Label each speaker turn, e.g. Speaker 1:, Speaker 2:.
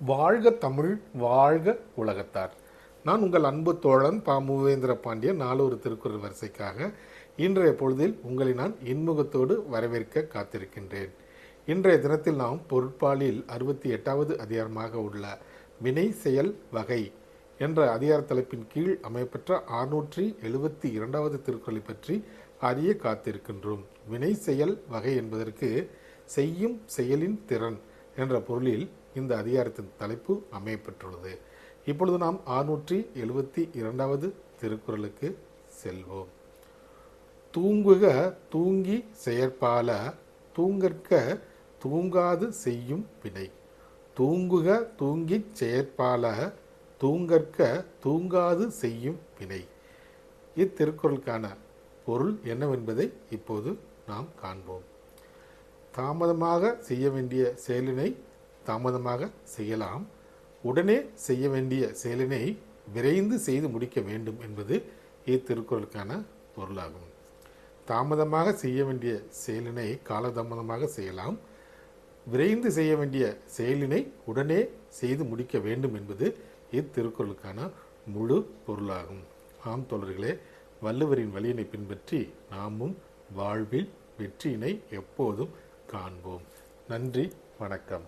Speaker 1: வாழ்க தமிழ் வாழ்க உலகத்தார். நான் உங்கள் அன்பு தோழன் பா. மூவேந்திர பாண்டியன் நாலொரு திருக்குறள் வரிசைக்காக இன்றைய பொழுதில் உங்களை நான் இன்முகத்தோடு வரவேற்க காத்திருக்கின்றேன். இன்றைய தினத்தில் நாம் பொருட்பாலில் அறுபத்தி எட்டாவது அதிகாரமாக உள்ள வினை செயல் வகை என்ற அதிகார தலைப்பின் கீழ் அமையப்பெற்ற அறுநூற்றி எழுபத்தி இரண்டாவது திருக்குறளை பற்றி அறிய காத்திருக்கின்றோம். வினை செயல் வகை என்பதற்கு செய்யும் செயலின் திறன் என்ற பொருளில் இந்த அதிகாரத்தின் தலைப்பு அமையப்பெற்றுள்ளது. இப்பொழுது நாம் அறுநூற்றி எழுபத்தி இரண்டாவது திருக்குறளுக்கு செல்வோம். தூங்குக தூங்கி செயற்பால தூங்கற்க தூங்காது செய்யும் வினை. தூங்குக தூங்கிச் செயற்பால தூங்கற்க தூங்காது செய்யும் வினை. இத்திருக்குறளுக்கான பொருள் என்னவென்பதை இப்போது நாம் காண்போம். தாமதமாக செய்ய வேண்டிய செயலினை தாமதமாக செய்யலாம். உடனே செய்ய வேண்டிய செயலினை விரைந்து செய்து முடிக்க வேண்டும் என்பது இத்திருக்குறளுக்கான பொருளாகும். தாமதமாக செய்ய வேண்டிய செயலினை காலதாமதமாக செய்யலாம். விரைந்து செய்ய வேண்டிய செயலினை உடனே செய்து முடிக்க வேண்டும் என்பது இத்திருக்குறளுக்கான முழு பொருளாகும். ஆம் தோழர்களே வள்ளுவரின் வழியினை பின்பற்றி நாமும் வாழ்வில் வெற்றியினை எப்போதும் காண்போம். நன்றி வணக்கம்.